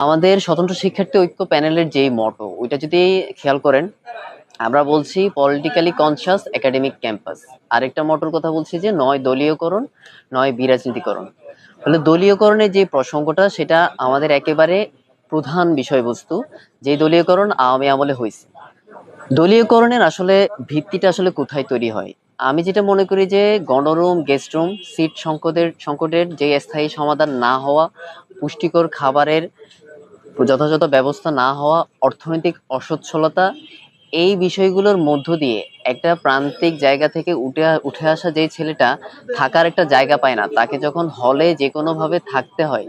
আমাদের স্বতন্ত্র শিক্ষার্থী ঐক্য প্যানেলের যেই মটো ওইটা যদি খেয়াল করেন, আমরা বলছি পলিটিক্যালি কনসিয়াস একাডেমিক ক্যাম্পাস আরেকটা মটোর কথা বলছি যে নয় দলীয়করণ, নয় বিরাজনীতিকরণ। তাহলে দলীয়করণের যে প্রসঙ্গটা, সেটা আমাদের একেবারে প্রধান বিষয়বস্তু, যে দলীয়করণ আওয়ামী আমলে হয়েছে। দলীয়করণের আসলে ভিত্তিটা আসলে কোথায় তৈরি হয়? আমি যেটা মনে করি যে গণরুম গেস্ট রুম সিট সংকটের সংকটের যে স্থায়ী সমাধান না হওয়া পুষ্টিকর খাবারের যথাযথ ব্যবস্থা না হওয়া, অর্থনৈতিক অসচ্ছলতা, এই বিষয়গুলোর মধ্য দিয়ে একটা প্রান্তিক জায়গা থেকে উঠে উঠে আসা যে ছেলেটা থাকার একটা জায়গা পায় না। তাকে যখন হলে যে কোনোভাবে থাকতে হয়,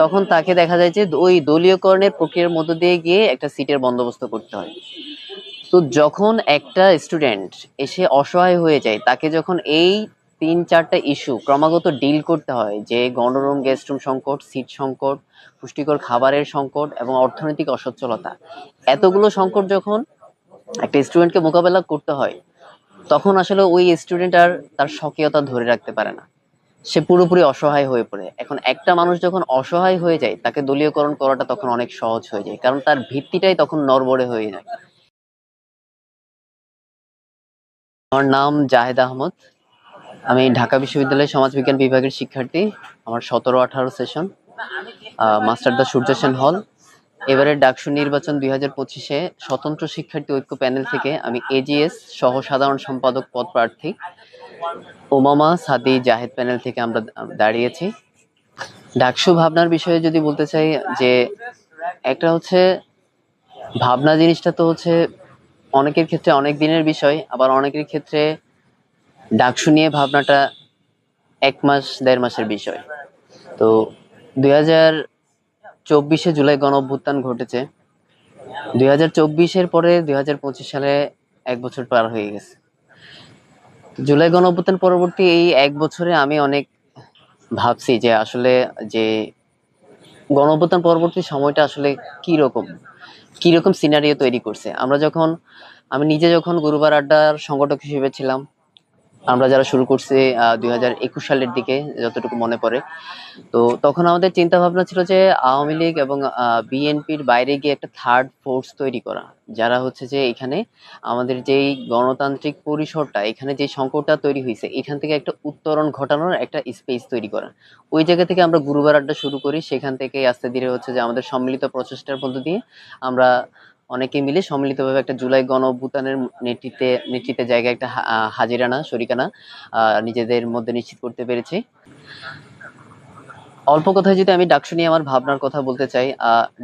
তখন তাকে দেখা যায় যে ওই দলীয়করণের প্রক্রিয়ার মধ্য দিয়ে গিয়ে একটা সিটের বন্দোবস্ত করতে হয়। তো যখন একটা স্টুডেন্ট এসে অসহায় হয়ে যায়, তাকে যখন এই তিন চারটা ইস্যু ক্রমাগত ডিল করতে হয় যে গণরুম, গেস্ট রুম সংকট, সিট সংকট পুষ্টিকর খাবারের সংকট এবং অর্থনৈতিক অসচ্ছলতা। এতগুলো সংকট যখন একটা স্টুডেন্টকে মোকাবেলা করতে হয়, তখন আসলে ওই স্টুডেন্ট আর তার স্বকীয়তা ধরে রাখতে পারে না। সে পুরোপুরি অসহায় হয়ে পড়ে। এখন একটা মানুষ যখন অসহায় হয়ে যায়, তাকে দলীয়করণ করাটা তখন অনেক সহজ হয়ে যায়, কারণ তার ভিত্তিটাই তখন নড়বড়ে হয়ে যায়। আমার নাম জাহেদ আহমদ। আমি ঢাকা বিশ্ববিদ্যালয়ের সমাজবিজ্ঞান বিভাগের শিক্ষার্থী। আমার সতেরো আঠারো session master da Surya Sen hall এবারের ডাকসু নির্বাচন দুই হাজার পঁচিশে স্বতন্ত্র শিক্ষার্থী ঐক্য প্যানেল থেকে আমি এজিএস সহ সাধারণ সম্পাদক পদ প্রার্থী ওমামা সাদি জাহেদ প্যানেল থেকে আমরা দাঁড়িয়েছি। ডাকসু ভাবনার বিষয়ে যদি বলতে চাই যে একটা হচ্ছে ভাবনা জিনিসটা তো হচ্ছে অনেকের ক্ষেত্রে অনেক দিনের বিষয়, আবার অনেকের ক্ষেত্রে ডাকসু নিয়ে ভাবনাটা এক মাস, দেড় মাসের বিষয়। তো দুই হাজার চব্বিশে জুলাই গণ অভ্যুত্থান ঘটেছে। দুই হাজার চব্বিশের পরে দুই হাজার পঁচিশ সালে এক বছর পার হয়ে গেছে। জুলাই গণ অভ্যুত্থান পরবর্তী এই এক বছরে আমি অনেক ভাবছি যে আসলে যে গণ অভ্যুত্থান পরবর্তী সময়টা আসলে কি রকম কি রকম সিনারিও তৈরি করছে। আমরা যখন, আমি নিজে যখন গুরুবার আড্ডার সংগঠক হিসেবে ছিলাম আমরা যারা শুরু করছি দুই হাজার একুশ সালের দিকে যতটুকু মনে পড়ে। তো তখন আমাদের চিন্তা ভাবনা ছিল যে আওয়ামী লীগ এবং বিএনপির বাইরে গিয়ে একটা থার্ড ফোর্স তৈরি করা। যারা হচ্ছে যে এখানে আমাদের যেই গণতান্ত্রিক পরিসরটা, এখানে যে সংকটটা তৈরি হয়েছে, এখান থেকে একটা উত্তরণ ঘটানোর একটা স্পেস তৈরি করা। ওই জায়গা থেকে আমরা গুরুবার আড্ডা শুরু করি, সেখান থেকে আস্তে ধীরে হচ্ছে যে আমাদের সম্মিলিত প্রচেষ্টার মধ্য দিয়ে আমরা অনেকে মিলে সম্মিলিতভাবে একটা জুলাই গণ অভ্যুত্থানের নেতৃত্বে নেতৃত্বে জায়গায় একটা হাজিরানা, শরিকানা নিজেদের মধ্যে নিশ্চিত করতে পেরেছি। অল্প কথায় যদি আমি ডাকসু নিয়ে আমার ভাবনার কথা বলতে চাই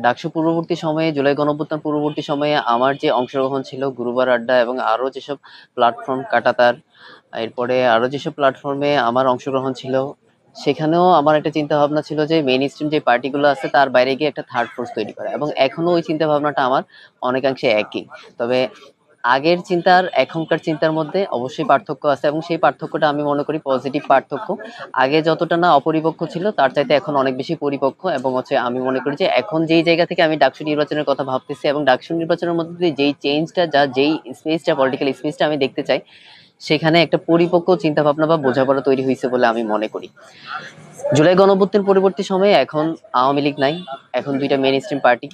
ডাকসু পূর্ববর্তী সময়ে, জুলাই গণঅভ্যুত্থান পূর্ববর্তী সময়ে আমার যে অংশগ্রহণ ছিল, গুরুবার আড্ডা এবং আরও যেসব প্ল্যাটফর্ম কাটাতার, এরপরে আরও যেসব প্ল্যাটফর্মে আমার অংশগ্রহণ ছিল সেখানেও আমার একটা চিন্তা ভাবনা ছিল যে মেইন স্ট্রিম যে পার্টিগুলো আছে, তার বাইরে গিয়ে একটা থার্ড ফোর্স তৈরি করা। এবং এখনও ওই চিন্তা ভাবনাটা আমার অনেকাংশে একই। তবে আগের চিন্তার, এখনকার চিন্তার মধ্যে অবশ্যই পার্থক্য আছে এবং সেই পার্থক্যটা আমি মনে করি পজিটিভ পার্থক্য। আগে যতটা না অপরিপক্ক ছিল, তার চাইতে এখন অনেক বেশি পরিপক্ক এবং হচ্ছে আমি মনে করি যে এখন যেই জায়গা থেকে আমি ডাকসু নির্বাচনের কথা ভাবতেছি এবং ডাকসু নির্বাচনের মধ্যে যেই চেঞ্জটা যা যেই স্পেসটা পলিটিক্যাল স্পেসটা আমি দেখতে চাই সেখানে একটা পরিপক্ক চিন্তা ভাবনা বা বোঝাপড়া তৈরি হয়েছে বলে আমি মনে করি। জুলাই গণঅভ্যুত্থান পরবর্তী সময়ে এখন আওয়ামী লীগ নাই, এখন দুইটা মেইন স্ট্রিম পার্টি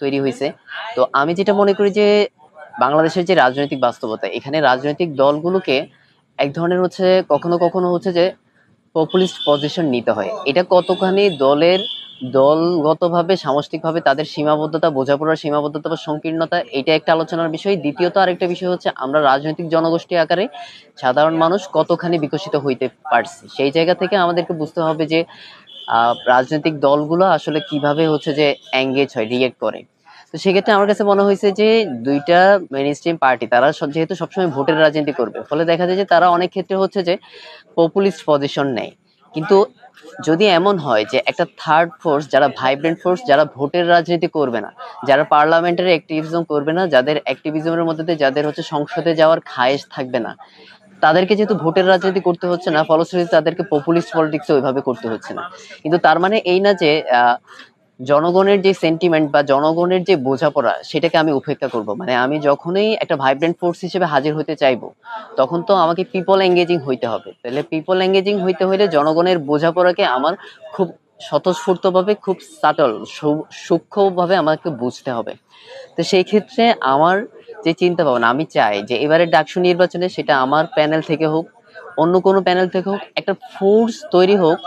তৈরি হয়েছে। তো আমি যেটা মনে করি যে বাংলাদেশের যে রাজনৈতিক বাস্তবতা, এখানে রাজনৈতিক দলগুলোকে এক ধরনের হচ্ছে কখনো কখনো হচ্ছে যে পপুলিস্ট পজিশন নিতে হয়। এটা কতখানি দলের দলগতভাবে, সামষ্টিকভাবে তাদের সীমাবদ্ধতা, বোঝাপড়ার সীমাবদ্ধতা বা সংকীর্ণতা, এটা একটা আলোচনার বিষয়। দ্বিতীয়ত আরেকটা বিষয় হচ্ছে, আমরা রাজনৈতিক জনগোষ্ঠী আকারে সাধারণ মানুষ কতখানি বিকশিত হইতে পারছি? সেই জায়গা থেকে আমাদেরকে বুঝতে হবে যে রাজনৈতিক দলগুলো আসলে কীভাবে হচ্ছে যে এঙ্গেজ হয় রিয়েক্ট করে। তো সেক্ষেত্রে আমার কাছে মনে হয়েছে যে, দুইটা মেইন স্ট্রিম পার্টি তারা যেহেতু সবসময় ভোটের রাজনীতি করবে, ফলে দেখা যায় যে তারা অনেক ক্ষেত্রে হচ্ছে যে পপুলিস্ট পজিশন নেয়। কিন্তু যদি এমন হয় যে একটা থার্ড ফোর্স যারা ভাইব্রেন্ট ফোর্স যারা ভোটের রাজনীতি করবে না, যারা পার্লামেন্টের অ্যাক্টিভিজম করবে না, যাদের অ্যাক্টিভিজমের মধ্যে যাদের হচ্ছে সংসদে যাওয়ার খায়েশ থাকবে না, তাদেরকে যেহেতু ভোটের রাজনীতি করতে হচ্ছে না, ফলশ্রুতিতে তাদেরকে পপুলিস্ট পলিটিক্স ওইভাবে করতে হচ্ছে না। কিন্তু তার মানে এই না যে জনগণের যে সেন্টিমেন্ট বা জনগণের যে বোঝাপড়া, সেটাকে আমি উপেক্ষা করব। মানে আমি যখনই একটা ভাইব্রেন্ট ফোর্স হিসেবে হাজির হতে চাইব, তখন তো আমাকে পিপল এঙ্গেজিং হইতে হবে। তাহলে পিপল এঙ্গেজিং হইতে হলে জনগণের বোঝাপড়াকে আমার খুব স্বতঃস্ফূর্তভাবে, খুব সাটল সূক্ষ্মভাবে আমাকে বুঝতে হবে। তো সেই ক্ষেত্রে আমার যে চিন্তা ভাবনা আমি চাই যে এবারে ডাকসু নির্বাচনে সেটা আমার প্যানেল থেকে হোক, অন্য কোনো প্যানেল থেকে হোক, একটা ফোর্স তৈরি হোক,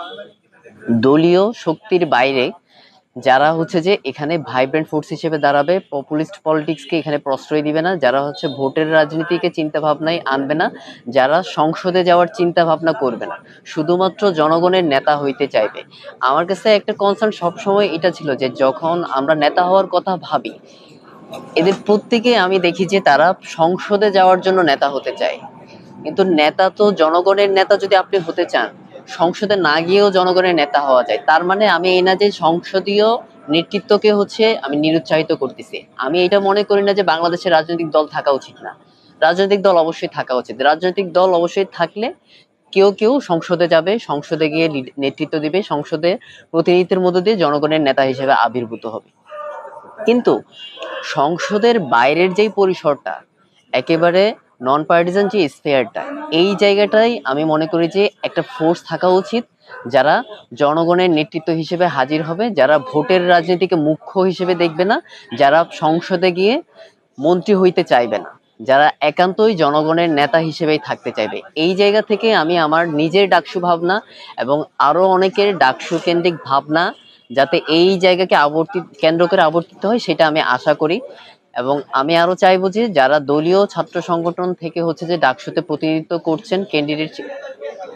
দলীয় শক্তির বাইরে যারা হচ্ছে যে এখানে ভাইব্রেন্ট ফোর্স হিসেবে দাঁড়াবে পপুলিস্ট পলিটিক্সকে এখানে প্রশ্রয় দিবে না, যারা হচ্ছে ভোটের রাজনীতিকে চিন্তা ভাবনায় আনবে না, যারা সংসদে যাওয়ার চিন্তা ভাবনা করবে না, শুধুমাত্র জনগণের নেতা হইতে চাইবে। আমার কাছে একটা কনসার্ন সবসময় এটা ছিল যে যখন আমরা নেতা হওয়ার কথা ভাবি, এদের প্রত্যেকে আমি দেখি যে তারা সংসদে যাওয়ার জন্য নেতা হতে চায়। কিন্তু নেতা তো জনগণের নেতা যদি আপনি হতে চান সংসদে না গিয়েও জনগণের নেতা হওয়া যায়। তার মানে আমি এই না যে সংসদীয় নেতৃত্বকে হচ্ছে আমি নিরুৎসাহিত করতেছি। আমি এটা মনে করি না যে বাংলাদেশের রাজনৈতিক দল থাকা উচিত না। রাজনৈতিক দল অবশ্যই থাকা উচিত। রাজনৈতিক দল অবশ্যই থাকলে কেউ কেউ সংসদে যাবে, সংসদে গিয়ে নেতৃত্ব দিবে, সংসদে প্রতিনিধিত্বের মধ্য দিয়ে জনগণের নেতা হিসেবে আবির্ভূত হবে। কিন্তু সংসদের বাইরের যেই পরিসরটা, একেবারে নন পার্টিজান যে স্পেয়ারটা এই জায়গাটাই আমি মনে করি যে একটা ফোর্স থাকা উচিত যারা জনগণের নেতৃত্ব হিসেবে হাজির হবে, যারা ভোটের রাজনীতিকে মুখ্য হিসেবে দেখবে না, যারা সংসদে গিয়ে মন্ত্রী হইতে চাইবে না, যারা একান্তই জনগণের নেতা হিসেবেই থাকতে চাইবে। এই জায়গা থেকে আমি আমার নিজের ডাকসু ভাবনা এবং আরও অনেকের ডাকসু কেন্দ্রিক ভাবনা যাতে এই জায়গাকে আবর্তিত কেন্দ্র করে আবর্তিত হয়, সেটা আমি আশা করি। এবং আমি আরও চাইব যে যারা দলীয় ছাত্র সংগঠন থেকে হচ্ছে যে ডাকসুতে প্রতিনিধিত্ব করছেন ক্যান্ডিডেট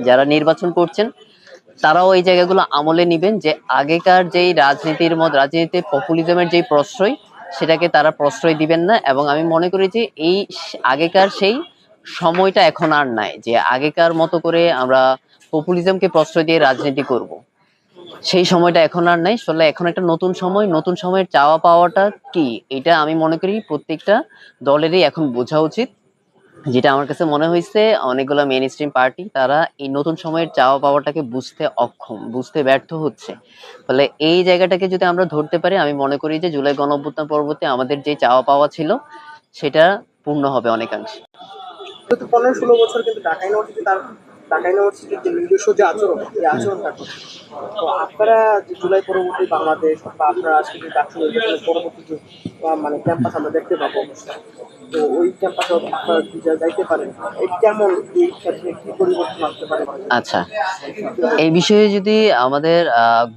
যারা নির্বাচন করছেন, তারাও এই জায়গাগুলো আমলে নিবেন যে আগেকার যেই রাজনীতির মত রাজনীতিতে পপুলিজমের যেই প্রশ্রয়, সেটাকে তারা প্রশ্রয় দিবেন না এবং আমি মনে করি যে এই আগেকার সেই সময়টা এখন আর নাই যে আগেকার মতো করে আমরা পপুলিজমকে প্রশ্রয় দিয়ে রাজনীতি করব। সেই সময়টা এখন আর নাই। আসলে এখন একটা নতুন সময়, নতুন সময়ের চাওয়া পাওয়াটা কি? এটা আমি মনে করি প্রত্যেকটা দলেরই এখন বোঝা উচিত। যেটা আমার কাছে মনে হয়েছে অনেকগুলো মেইন স্ট্রিম পার্টি তারা এই নতুন সময়ের চাওয়া পাওয়াটাকে বুঝতে অক্ষম, বুঝতে ব্যর্থ হচ্ছে। ফলে এই জায়গাটাকে যদি আমরা ধরতে পারি, আমি মনে করি যে জুলাই গণঅভ্যুত্থান পরবর্তী আমাদের যে চাওয়া পাওয়া ছিল, সেটা পূর্ণ হবে অনেকাংশে। পনেরো ষোলো বছর কিন্তু ঢাকা ইউনিভার্সিটির যে নিজস্ব যে আচরণ, এই আচরণটা করছে তো আপনারা যে জুলাই পরবর্তী বাংলাদেশ বা আপনারা আজকে যে ডাক্তার পরবর্তী মানে ক্যাম্পাস আমরা দেখতে পাবো অবশ্যই তো ওই ক্যাম্পাসে যাইতে পারেন কেমন এই ক্ষেত্রে কি পরিবর্তন আসতে পারে আচ্ছা এই বিষয়ে যদি আমাদের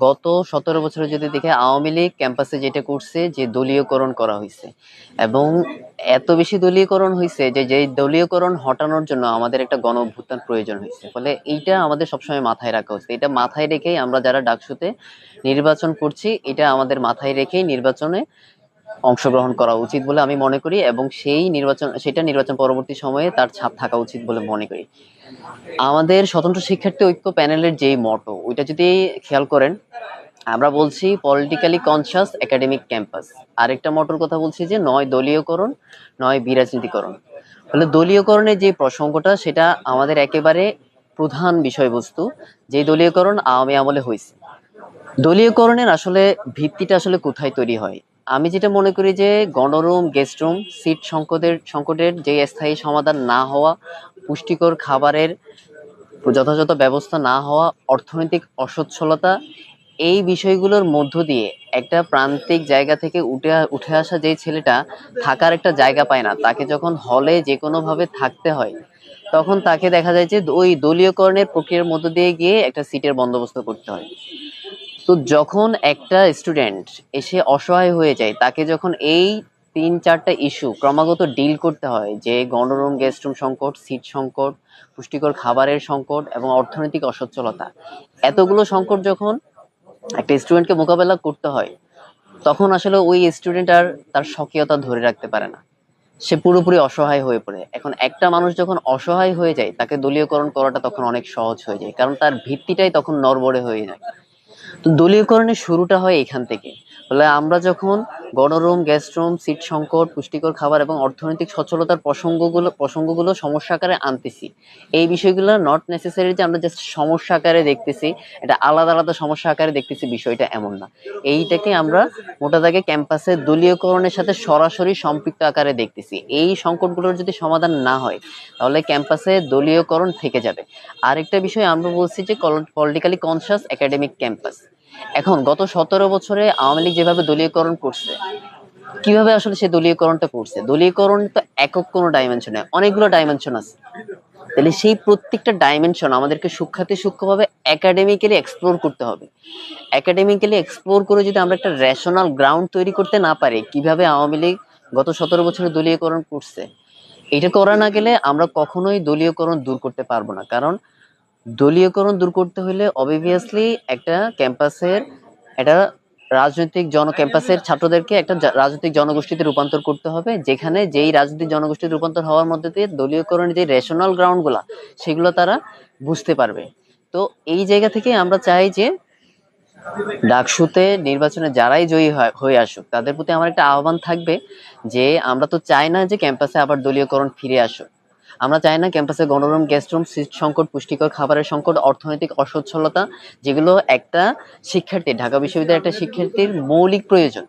গত সতেরো বছরে যদি দেখে আওয়ামী লীগ ক্যাম্পাসে যেটা করছে, যে দলীয়করণ করা হয়েছে, এবং এত বেশি দলীয়করণ হয়েছে যে যে দলীয়করণ হটানোর জন্য আমাদের একটা গণ অভ্যুত্থান প্রয়োজন হয়েছে। ফলে এইটা আমাদের সবসময় মাথায় রাখা উচিত। এটা মাথায় রেখেই আমরা যারা ডাকসুতে নির্বাচন করছি, এটা আমাদের মাথায় রেখেই নির্বাচনে অংশগ্রহণ করা উচিত বলে আমি মনে করি এবং সেই নির্বাচন, সেটা নির্বাচন পরবর্তী সময়ে তার ছাপ থাকা উচিত বলে মনে করি। আমাদের স্বতন্ত্র শিক্ষার্থী ঐক্য প্যানেলের যেই মটো, ওইটা যদি খেয়াল করেন, আমরা বলছি পলিটিক্যালি কনসিয়াস একাডেমিক ক্যাম্পাস আরেকটা মটোর কথা বলছি যে নয় দলীয়করণ, নয় বিরাজনীতিকরণ। ফলে দলীয়করণের যে প্রসঙ্গটা, সেটা আমাদের একেবারে প্রধান বিষয়বস্তু, যে দলীয়করণ আওয়ামী আমলে হয়েছে। দলীয়করণের আসলে ভিত্তিটা আসলে কোথায় তৈরি হয়? আমি যেটা মনে করি যে গণরুম গেস্ট রুম সিট সংকটের সংকটের যে স্থায়ী সমাধান না হওয়া, পুষ্টিকর খাবারের যথাযথ ব্যবস্থা না হওয়া, অর্থনৈতিক অসচ্ছলতা, এই বিষয়গুলোর মধ্য দিয়ে একটা প্রান্তিক জায়গা থেকে উঠে উঠে আসা যে ছেলেটা থাকার একটা জায়গা পায় না। তাকে যখন হলে যে কোনো ভাবে থাকতে হয়, তখন তাকে দেখা যায় যে ওই দলীয়করণের প্রক্রিয়ার মধ্য দিয়ে গিয়ে একটা সিটের বন্দোবস্ত করতে হয়। তো যখন একটা স্টুডেন্ট এসে অসহায় হয়ে যায়, তাকে যখন এই তিন চারটা ইস্যু ক্রমাগত ডিল করতে হয়, যে গণরুম গেস্ট রুম সংকট সিট সংকট, পুষ্টিকর খাবারের সংকট এবং অর্থনৈতিক অসচ্ছলতা, এতগুলো সংকট যখন একটা স্টুডেন্টকে মোকাবেলা করতে হয়, তখন আসলে ওই স্টুডেন্ট আর তার স্বকীয়তা ধরে রাখতে পারে না। সে পুরোপুরি অসহায় হয়ে পড়ে। এখন একটা মানুষ যখন অসহায় হয়ে যায়, তাকে দলীয়করণ করাটা তখন অনেক সহজ হয়ে যায়, কারণ তার ভিত্তিটাই তখন নরবরে হয়ে যায়। তো দলীয়করণের শুরুটা হয় এখান থেকে। ফলে আমরা যখন গণরুম গেস্ট রুম সিট সংকট, পুষ্টিকর খাবার এবং অর্থনৈতিক সচ্ছলতার প্রসঙ্গগুলো প্রসঙ্গগুলো সমস্যা আকারে আনতেছি। এই বিষয়গুলো নট নেসেসারি যে আমরা জাস্ট সমস্যা আকারে দেখতেছি, এটা আলাদা আলাদা সমস্যা আকারে দেখতেছি, বিষয়টা এমন না। এইটাকে আমরা মোটা দাগে ক্যাম্পাসে দলীয়করণের সাথে সরাসরি সম্পৃক্ত আকারে দেখতেছি। এই সংকটগুলোর যদি সমাধান না হয়, তাহলে ক্যাম্পাসে দলীয়করণ থেকে যাবে। আরেকটা বিষয় আমরা বলছি যে পলিটিক্যালি কনসিয়াস একাডেমিক ক্যাম্পাস এখন গত সতেরো বছরে আওয়ামী লীগ যেভাবে দলীয়করণ করছে, কীভাবে আসলে সে দলীয়করণটা করছে? দলীয়করণ তো একক কোনো ডাইমেনশনে অনেকগুলো ডাইমেনশন আছে। তাহলে সেই প্রত্যেকটা ডাইমেনশন আমাদেরকে সূক্ষ্মাতি সূক্ষ্মভাবে একাডেমিক্যালি এক্সপ্লোর করতে হবে। একাডেমিক্যালি এক্সপ্লোর করে যদি আমরা একটা রেশনাল গ্রাউন্ড তৈরি করতে না পারি, কীভাবে আওয়ামী লীগ গত সতেরো বছরে দলীয়করণ করছে, এটা করা না গেলে আমরা কখনোই দলীয়করণ দূর করতে পারব না। কারণ দলীয়করণ দূর করতে হলে অবভিয়াসলি একটা ক্যাম্পাসের, একটা রাজনৈতিক জন, ক্যাম্পাসের ছাত্রদেরকে একটা রাজনৈতিক জনগোষ্ঠীতে রূপান্তর করতে হবে, যেখানে যেই রাজনৈতিক জনগোষ্ঠীতে রূপান্তর হওয়ার মধ্যে দিয়ে দলীয়করণের যে রেশনাল গ্রাউন্ডগুলো সেগুলো তারা বুঝতে পারবে। তো এই জায়গা থেকে আমরা চাই যে ডাকসুতে নির্বাচনে যারাই জয়ী হয়- আসুক, তাদের প্রতি আমার একটা আহ্বান থাকবে যে আমরা তো চাই না যে ক্যাম্পাসে আবার দলীয়করণ ফিরে আসুক। আমরা চাই না ক্যাম্পাসে গণরুম গেস্ট রুম সিট সংকট, পুষ্টিকর খাবারের সংকট, অর্থনৈতিক অসচ্ছলতা, যেগুলো একটা শিক্ষার্থী, ঢাকা বিশ্ববিদ্যালয়ের একটা শিক্ষার্থীর মৌলিক প্রয়োজন।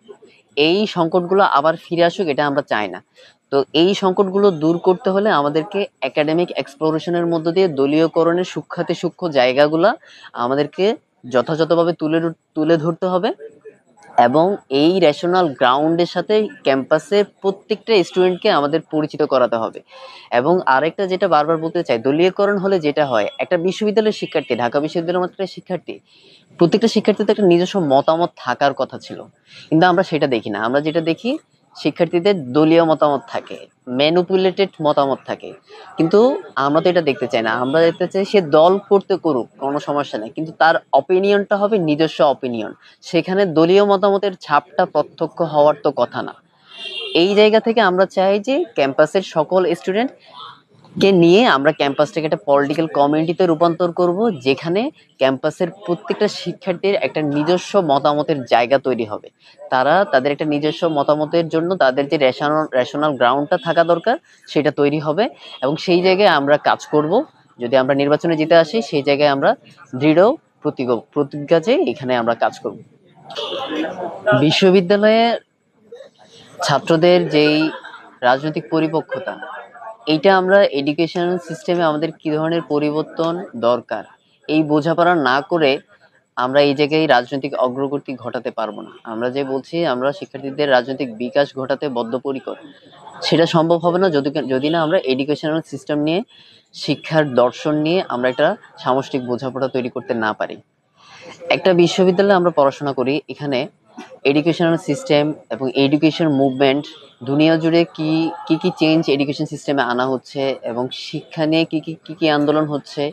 এই সংকটগুলো আবার ফিরে আসুক, এটা আমরা চাই না। তো এই সংকটগুলো দূর করতে হলে আমাদেরকে একাডেমিক এক্সপ্লোরেশনের মধ্য দিয়ে দলীয়করণের সূক্ষ্মাতি সূক্ষ্ম জায়গাগুলা আমাদেরকে যথাযথভাবে তুলে তুলে ধরতে হবে। এবং এই রেশনাল গ্রাউন্ডের সাথে ক্যাম্পাসে প্রত্যেকটা স্টুডেন্টকে আমাদের পরিচিত করাতে হবে। এবং আরেকটা যেটা বারবার বলতে চাই, দলীয়করণ হলে যেটা হয়, একটা বিশ্ববিদ্যালয়ের শিক্ষার্থী, ঢাকা বিশ্ববিদ্যালয়ের মাত্র শিক্ষার্থী, প্রত্যেকটা শিক্ষার্থীতে একটা নিজস্ব মতামত থাকার কথা ছিল। কিন্তু আমরা সেটা দেখি না। আমরা যেটা দেখি, শিক্ষার্থীদের দলীয় মতামত থাকে। ম্যানুপুলেটেড মতামত থাকে। কিন্তু আমরা তো এটা দেখতে চাই না। আমরা দেখতে চাই সে দল করতে করুক, কোনো সমস্যা নেই। কিন্তু তার অপিনিয়নটা হবে নিজস্ব অপিনিয়ন সেখানে দলীয় মতামতের ছাপটা প্রত্যক্ষ হওয়ার তো কথা না। এই জায়গা থেকে আমরা চাই যে ক্যাম্পাসের সকল স্টুডেন্ট কে নিয়ে আমরা ক্যাম্পাসটাকে একটা পলিটিক্যাল কমিউনিটিতে রূপান্তর করব, যেখানে ক্যাম্পাসের প্রত্যেকটা শিক্ষার্থীর একটা নিজস্ব মতামতের জায়গা তৈরি হবে। তারা তাদের একটা নিজস্ব মতামতের জন্য তাদের যে রেশনাল রেশনাল গ্রাউন্ডটা থাকা দরকার, সেটা তৈরি হবে এবং সেই জায়গায় আমরা কাজ করব। যদি আমরা নির্বাচনে জিতে আসি, সেই জায়গায় আমরা দৃঢ় প্রতিজ্ঞ, প্রতিজ্ঞা যে এখানে আমরা কাজ করব। বিশ্ববিদ্যালয়ে ছাত্রদের যেই রাজনৈতিক পরিপক্কতা এইটা আমরা এডুকেশন সিস্টেমে আমাদের কি ধরনের পরিবর্তন দরকার? এই বোঝাপড়া না করে আমরা এই জায়গায় রাজনৈতিক অগ্রগতি ঘটাতে পারব না। আমরা যে বলছি, আমরা শিক্ষার্থীদের রাজনৈতিক বিকাশ ঘটাতে বদ্ধপরিকর। সেটা সম্ভব হবে না যদি যদি না আমরা এডুকেশনাল সিস্টেম নিয়ে, শিক্ষার দর্শন নিয়ে আমরা একটা সামষ্টিক বোঝাপড়া তৈরি করতে না পারি। একটা বিশ্ববিদ্যালয়ে আমরা পড়াশোনা করি, এখানে এডুকেশনাল সিস্টেম এবং এডুকেশন মুভমেন্ট দুনিয়া জুড়ে কি কি কি চেঞ্জ এডুকেশন সিস্টেমে আনা হচ্ছে এবং শিক্ষা নিয়ে কি কি কি কি আন্দোলন হচ্ছে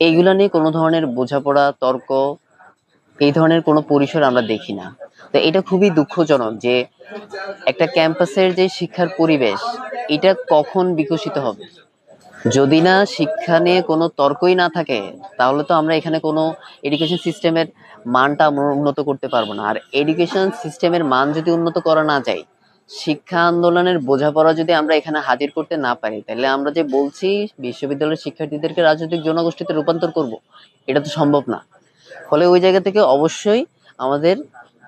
এইগুলা নিয়ে কোনো ধরনের বোঝাপড়া, তর্ক, এই ধরনের কোনো পরিসর আমরা দেখি না। তো এটা খুবই দুঃখজনক যে একটা ক্যাম্পাসের যে শিক্ষার পরিবেশ, এটা কখন বিকশিত হবে? যদি না শিক্ষা নিয়ে কোনো তর্কই না থাকে, তাহলে তো আমরা এখানে কোনো এডুকেশন সিস্টেমের মানটা উন্নত করতে পারব না। আর এডুকেশন সিস্টেমের মান যদি উন্নত করা না যায়, শিক্ষা আন্দোলনের বোঝাপড়া যদি আমরা এখানে হাজির করতে না পারি, তাহলে আমরা যে বলছি বিশ্ববিদ্যালয়ের শিক্ষার্থীদেরকে রাজনৈতিক জনগোষ্ঠীতে রূপান্তর করব, এটা তো সম্ভব না। ফলে ওই জায়গা থেকে অবশ্যই আমাদের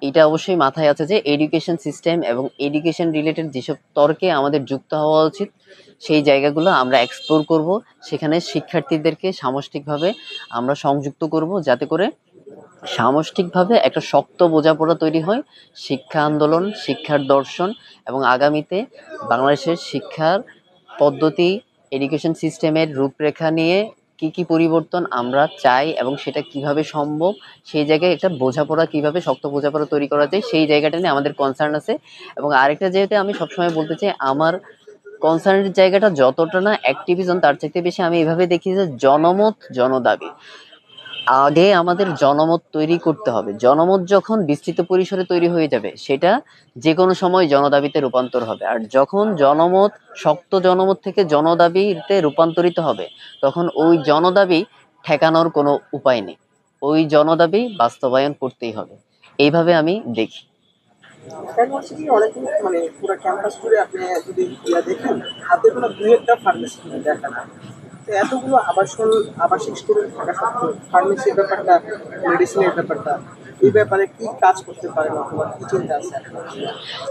এটা অবশ্যই মাথায় আছে যে এডুকেশন সিস্টেম এবং এডুকেশন রিলেটেড যেসব তর্কে আমাদের যুক্ত হওয়া উচিত, সেই জায়গাগুলো আমরা এক্সপ্লোর করব। সেখানে শিক্ষার্থীদেরকে সামষ্টিকভাবে আমরা সংযুক্ত করব, যাতে করে সামষ্টিকভাবে একটা শক্ত বোঝাপড়া তৈরি হয় শিক্ষা আন্দোলন, শিক্ষার দর্শন এবং আগামীতে বাংলাদেশের শিক্ষার পদ্ধতি এডুকেশন সিস্টেমের রূপরেখা নিয়ে কি কি পরিবর্তন আমরা চাই এবং সেটা কীভাবে সম্ভব, সেই জায়গায় একটা বোঝাপড়া কীভাবে শক্ত বোঝাপড়া তৈরি করা যায় সেই জায়গাটা নিয়ে আমাদের কনসার্ন আছে এবং আরেকটা যেহেতু আমি সবসময় বলতে চাই, আমার কনসার্নের জায়গাটা যতটা না অ্যাক্টিভিজম তার চাইতে বেশি আমি এভাবে দেখি যে জনমত, জনদাবি। আগে আমাদের জনমত তৈরি করতে হবে। জনমত যখন বিস্তৃত পরিসরে তৈরি হয়ে যাবে, সেটা যে কোনো সময় জনদাবিতে রূপান্তর হবে। আর যখন জনমত, শক্ত জনমত থেকে জনদাবিতে রূপান্তরিত হবে, তখন ওই জনদাবি ঠেকানোর কোনো উপায় নেই। ওই জনদাবি বাস্তবায়ন করতেই হবে। এইভাবে আমি দেখি। মানে এতগুলো আবাসন, আবাসিক স্টুডেন্ট থাকা সত্ত্বেও ফার্মেসির ব্যাপারটা মেডিসিনের ব্যাপারটা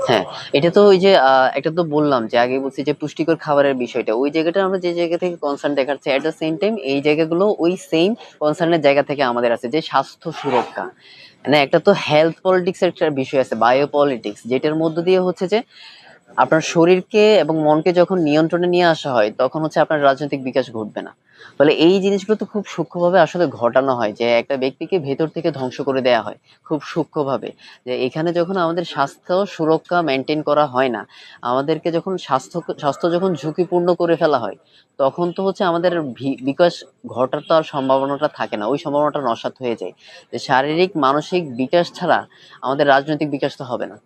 হ্যাঁ এটা তো ওই যে একটা তো বললাম যে আগে বলছি যে পুষ্টিকর খাবারের বিষয়টা। ওই জায়গাটা আমরা যে জায়গা থেকে কনসার্ন দেখাচ্ছি এট দ্য সেম টাইম এই জায়গাগুলো ওই সেম কনসার্নের জায়গা থেকে আমাদের আছে যে স্বাস্থ্য সুরক্ষা। মানে একটা তো হেলথ পলিটিক্স একটা বিষয় আছে বায়ো পলিটিক্স যেটার মধ্য দিয়ে হচ্ছে যে আপনার শরীরকে এবং মনকে যখন নিয়ন্ত্রণে নিয়ে আসা হয়, তখন হচ্ছে আপনার রাজনৈতিক বিকাশ ঘটবে না। ফলে এই জিনিসগুলো তো খুব সূক্ষ্মভাবে আসলে ঘটানো হয় যে একটা ব্যক্তিকে ভেতর থেকে ধ্বংস করে দেয়া হয়, খুব সূক্ষ্মভাবে। যে এখানে যখন আমাদের স্বাস্থ্য সুরক্ষা মেনটেন করা হয় না, আমাদেরকে যখন স্বাস্থ্য স্বাস্থ্য যখন ঝুঁকিপূর্ণ করে ফেলা হয়, তখন তো হচ্ছে আমাদের বিকাশ ঘটার তো আর সম্ভাবনাটা থাকে না। ওই সম্ভাবনাটা নস্বাত হয়ে যায়। যে শারীরিক, মানসিক বিকাশ ছাড়া আমাদের রাজনৈতিক বিকাশ তো হবে না।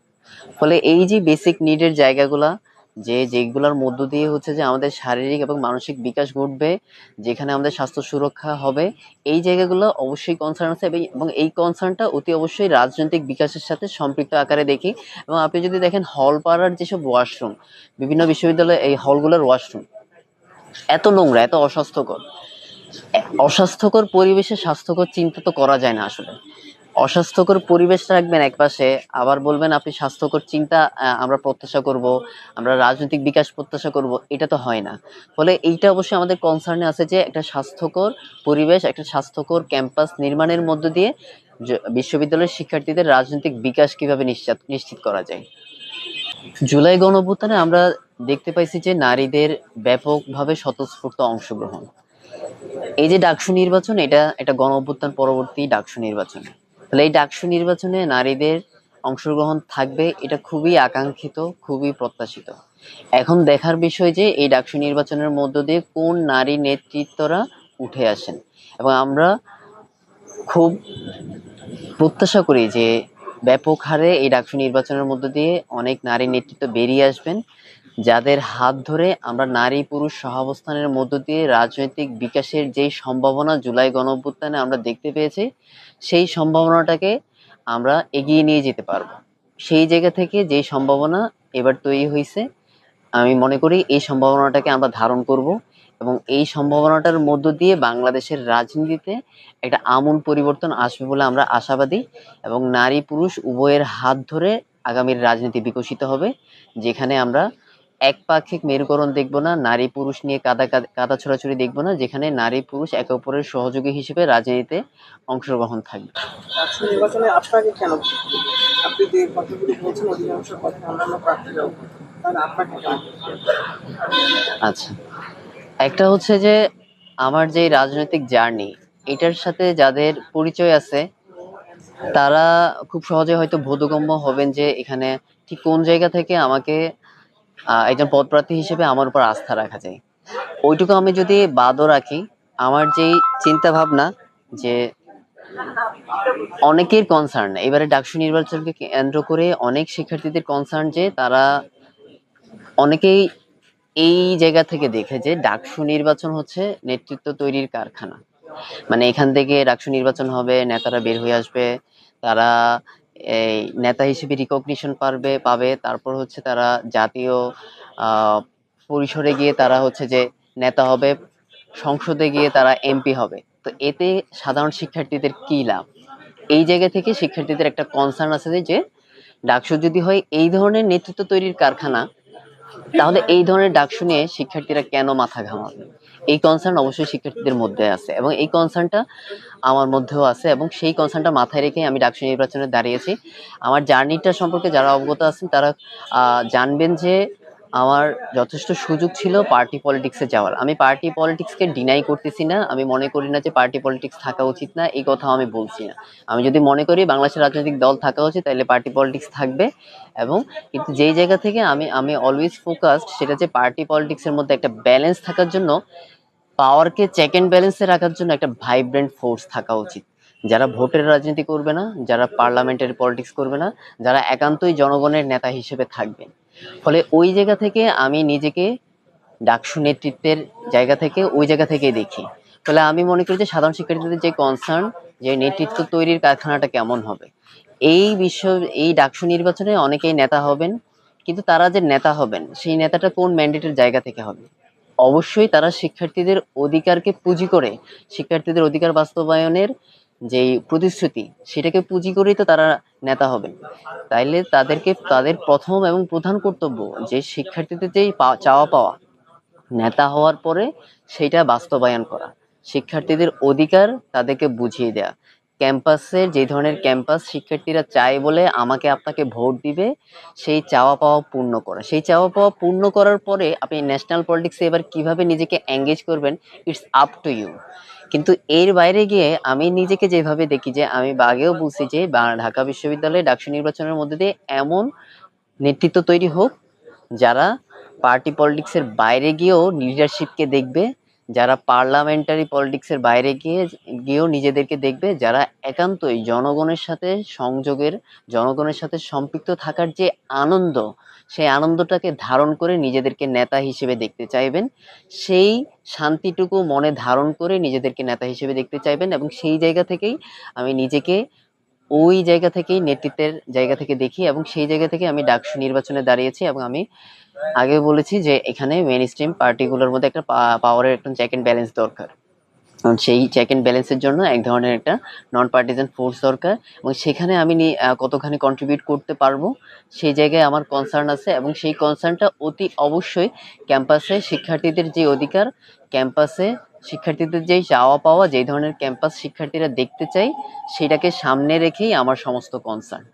ফলে এই যে বেসিক নিডের জায়গাগুলা, যে যেগুলোর মধ্য দিয়ে হচ্ছে যে আমাদের শারীরিক এবং মানসিক বিকাশ ঘটবে, যেখানে আমাদের স্বাস্থ্য সুরক্ষা হবে, এই জায়গাগুলো অবশ্যই কনসার্ন আছে এবং- এই কনসার্নটা অতি অবশ্যই রাজনৈতিক বিকাশের সাথে সম্পৃক্ত আকারে দেখি। এবং আপনি যদি দেখেন হল পাড়ার যেসব ওয়াশরুম বিভিন্ন বিশ্ববিদ্যালয়ে এই হলগুলোর ওয়াশরুম এত নোংরা, এত অস্বাস্থ্যকর। অস্বাস্থ্যকর পরিবেশে স্বাস্থ্যকর চিন্তা তো করা যায় না আসলে। অস্বাস্থ্যকর পরিবেশ রাখবেন একপাশে আবার বলবেন, আপনি স্বাস্থ্যকর চিন্তা আমরা প্রত্যাশা করব, আমরা রাজনৈতিক বিকাশ প্রত্যাশা করব। এটা তো হয় না। ফলে এইটা অবশ্যই আমাদের কনসার্নে আছে যে, একটা স্বাস্থ্যকর পরিবেশ, একটা স্বাস্থ্যকর ক্যাম্পাস নির্মাণের মধ্য দিয়ে বিশ্ববিদ্যালয়ের শিক্ষার্থীদের রাজনৈতিক বিকাশ কীভাবে নিশ্চিত নিশ্চিত করা যায়। জুলাই গণঅভ্যুত্থানে আমরা দেখতে পাইছি যে, নারীদের ব্যাপকভাবে স্বতঃস্ফূর্ত অংশগ্রহণ। এই যে ডাকসু নির্বাচন, এটা এটা গণ অভ্যুত্থান পরবর্তী ডাকসু নির্বাচন। তাহলে এই ডাকসু নির্বাচনে নারীদের অংশগ্রহণ থাকবে, এটা খুবই আকাঙ্ক্ষিত, খুবই প্রত্যাশিত। এখন দেখার বিষয় যে এই ডাকসু নির্বাচনের মধ্য দিয়ে কোন নারী নেতৃত্বরা উঠে আসেন। এবং আমরা খুব প্রত্যাশা করি যে ব্যাপক হারে এই ডাকসু নির্বাচনের মধ্য দিয়ে অনেক নারী নেতৃত্ব বেরিয়ে আসবেন। যাদের হাত ধরে আমরা নারী, পুরুষ সহাবস্থানের মধ্য দিয়ে রাজনৈতিক বিকাশের যেই সম্ভাবনা জুলাই গণঅভ্যুত্থানে আমরা দেখতে পেয়েছি, সেই সম্ভাবনাটাকে আমরা এগিয়ে নিয়ে যেতে পারব। সেই জায়গা থেকে যেই সম্ভাবনা এবার তৈরি হয়েছে আমি মনে করি এই সম্ভাবনাটাকে আমরা ধারণ করব এবং এই সম্ভাবনাটার মধ্য দিয়ে বাংলাদেশের রাজনীতিতে একটা আমূল পরিবর্তন আসবে বলে আমরা আশাবাদী এবং নারী, পুরুষ উভয়ের হাত ধরে আগামীর রাজনীতি বিকশিত হবে, যেখানে আমরা একপাক্ষিক মেরুকরণ দেখব না নারী পুরুষ নিয়ে কাদা কাদা- ছড়াছড়ি দেখব না যেখানে নারী পুরুষ একে অপরের সহযোগী হিসেবে রাজনীতিতে অংশগ্রহণ থাকবে। নির্বাচনে আপনাকে কেন? আপনি যে কথাগুলো বলছেন অধিকাংশ কথা অন্যান্য প্রার্থীরাও আপনাকে আচ্ছা একটা হচ্ছে যে আমার যে রাজনৈতিক জার্নি এটার সাথে যাদের পরিচয় আছে তারা খুব সহজে হয়তো বোধগম্য হবেন যে এখানে ঠিক কোন জায়গা থেকে আমাকে একজন পদপ্রার্থী হিসেবে আমার উপর আস্থা রাখা যায়। ওইটুকু আমি যদি বাদও রাখি, আমার যেই চিন্তা ভাবনা যে অনেকের কনসার্ন এবারে ডাকসু নির্বাচনকে কেন্দ্র করে অনেক শিক্ষার্থীদের কনসার্ন যে তারা অনেকেই এই জায়গা থেকে দেখে যে ডাকসু নির্বাচন হচ্ছে নেতৃত্ব তৈরির কারখানা। মানে এখান থেকে ডাকসু নির্বাচন হবে, নেতারা বের হয়ে আসবে, তারা এই নেতা হিসেবে রিকগনিশন পারবে, পাবে। তারপর হচ্ছে তারা জাতীয় পরিসরে গিয়ে তারা হচ্ছে যে নেতা হবে, সংসদে গিয়ে তারা এমপি হবে। তো এতে সাধারণ শিক্ষার্থীদের কি লাভ? এই জায়গা থেকে শিক্ষার্থীদের একটা কনসার্ন আছে যে, ডাকসু যদি হয় এই ধরনের নেতৃত্ব তৈরির কারখানা তাহলে এই ধরনের ডাক শুনে শিক্ষার্থীরা কেন মাথা ঘামাবে? এই কনসার্ন অবশ্যই শিক্ষার্থীদের মধ্যে আছে এবং এই কনসার্নটা আমার মধ্যেও আছে এবং সেই কনসার্নটা মাথায় রেখে আমি ডাকসু নির্বাচনে দাঁড়িয়েছি। আমার জার্নিটা সম্পর্কে যারা অবগত আছেন তারা জানবেন যে আমার যথেষ্ট সুযোগ ছিল পার্টি পলিটিক্সে যাওয়ার। আমি পার্টি পলিটিক্সকে ডিনাই করতেছি না, আমি মনে করি না যে পার্টি পলিটিক্স থাকা উচিত না, এই কথাও আমি বলছি না। আমি যদি মনে করি বাংলাদেশের রাজনৈতিক দল থাকা উচিত, তাহলে পার্টি পলিটিক্স থাকবে এবং কিন্তু যেই জায়গা থেকে আমি আমি অলওয়েজ ফোকাসড সেটা যে পার্টি পলিটিক্সের মধ্যে একটা ব্যালেন্স থাকার জন্য পাওয়ারকে চেক অ্যান্ড ব্যালেন্সে রাখার জন্য একটা ভাইব্রেন্ট ফোর্স থাকা উচিত। যারা ভোটের রাজনীতি করবে না, যারা পার্লামেন্টের পলিটিক্স করবে না, যারা একান্তই জনগণের নেতা হিসেবে থাকবে। ফলে ওই জায়গা থেকে আমি নিজেকে ডাকসু নেতৃত্বের জায়গা থেকে ওই জায়গা থেকে দেখি। ফলে আমি মনে করি যে সাধারণ শিক্ষার্থীদের যে কনসার্ন যে নেতৃত্ব তৈরির কারখানাটা কেমন হবে। এই বিশ্ব, এই ডাকসু নির্বাচনে অনেকেই নেতা হবেন, কিন্তু তারা যে নেতা হবেন, সেই নেতাটা কোন ম্যান্ডেটের জায়গা থেকে হবে? অবশ্যই তারা শিক্ষার্থীদের অধিকারকে পুঁজি করে, শিক্ষার্থীদের অধিকার বাস্তবায়নের যেই প্রতিশ্রুতি, সেটাকে পুঁজি করেই তো তারা নেতা হবেন। তাইলে তাদেরকে, তাদের প্রথম এবং প্রধান কর্তব্য যে শিক্ষার্থীদের যেই চাওয়া পাওয়া, নেতা হওয়ার পরে সেটা বাস্তবায়ন করা। শিক্ষার্থীদের অধিকার তাদেরকে বুঝিয়ে দেয়া। ক্যাম্পাসের যে ধরনের ক্যাম্পাস শিক্ষার্থীরা চায় বলে আমাকে আপনাকে ভোট দিবে, সেই চাওয়া পাওয়া পূর্ণ করা। সেই চাওয়া পাওয়া পূর্ণ করার পরে আপনি ন্যাশনাল পলিটিক্সে এবার কীভাবে নিজেকে এঙ্গেজ করবেন ইটস আপ টু ইউ কিন্তু এর বাইরে গিয়ে আমি নিজেকে যেভাবে দেখি যে আমি আগেও বলছি যে ঢাকা বিশ্ববিদ্যালয়ে ডাকসু নির্বাচনের মধ্যে দিয়ে এমন নেতৃত্ব তৈরি হোক যারা পার্টি পলিটিক্সের বাইরে গিয়েও লিডারশিপকে দেখবে, যারা পার্লামেন্টারি পলিটিক্সের বাইরে গিয়ে, গিয়েও নিজেদেরকে দেখবে, যারা একান্তই জনগণের সাথে সংযোগের, জনগণের সাথে সম্পৃক্ত থাকার যে আনন্দ সেই আনন্দটাকে ধারণ করে নিজেদেরকে নেতা হিসেবে দেখতে চাইবেন, সেই শান্তিটুকু মনে ধারণ করে নিজেদেরকে নেতা হিসেবে দেখতে চাইবেন এবং সেই জায়গা থেকেই আমি নিজেকে ওই জায়গা থেকেই নেতৃত্বের জায়গা থেকে দেখি এবং সেই জায়গা থেকে আমি ডাকসু নির্বাচনে দাঁড়িয়েছি এবং আমি আগে বলেছি যে এখানে মেন স্ট্রিম পার্টিগুলোর মধ্যে একটা পাওয়ারের একটা চেক এন্ড ব্যালেন্স দরকার। সেই চেক এন্ড ব্যালেন্সের জন্য এক ধরনের একটা নন পার্টিজান ফোর্স দরকার এবং সেখানে আমি কতখানি কন্ট্রিবিউট করতে পারব সেই জায়গায় আমার কনসার্ন আছে এবং সেই কনসার্নটা অতি অবশ্যই ক্যাম্পাসে শিক্ষার্থীদের যে অধিকার ক্যাম্পাসে শিক্ষার্থীদের যেই চাওয়া পাওয়া যেই ধরনের ক্যাম্পাস শিক্ষার্থীরা দেখতে চাই, সেটাকে সামনে রেখেই আমার সমস্ত কনসার্ন